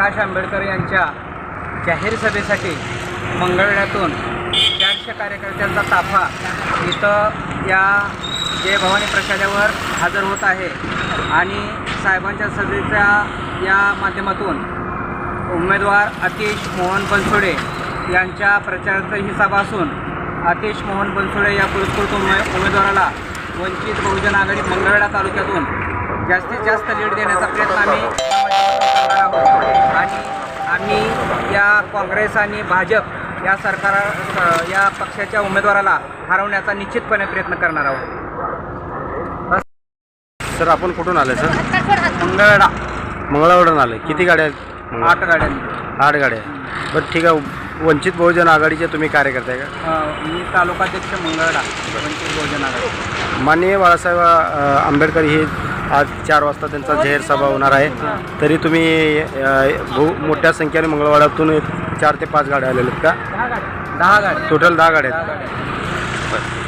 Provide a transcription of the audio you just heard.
प्रकाश आंबेडकर यांच्या जाहीर सभेसाठी मंगळवेढ्यातून चारशे कार्यकर्त्यांचा ताफा इथं या जय भवानी प्रसादावर हजर होत आहे. आणि साहेबांच्या सभेच्या या माध्यमातून उमेदवार अतिश मोहन बनसोडे यांच्या प्रचाराचा ही सभा असून अतिश मोहन बनसोडे या पुरस्कृत उमे उमेदवाराला वंचित बहुजन आघाडी मंगळवेढा तालुक्यातून जास्तीत जास्त लीड देण्याचा प्रयत्न आम्ही करणार आहोत. काँग्रेस आणि भाजप या सरकार या पक्षाच्या उमेदवाराला हरवण्याचा निश्चितपणे प्रयत्न करणार आहोत. सर आपण कुठून आले सर? मंगळवेढा. मंगळावरून आले. किती गाड्या आहेत? आठ गाड्यांनी आठ गाड्या आहेत. बरं ठीक आहे. वंचित बहुजन आघाडीचे तुम्ही कार्यकर्ते का? मी तालुकाध्यक्ष मंगळवेढा वंचित बहुजन आघाडी. माननीय बाळासाहेब आंबेडकर ही आज चार वाजता त्यांचा जाहीर सभा होणार आहे. तरी तुम्ही बहु मोठ्या संख्येने मंगळवाड्यातून एक चार ते पाच गाड्या आलेल्या आहेत का? दहा गाड्या. टोटल दहा गाड्या आहेत.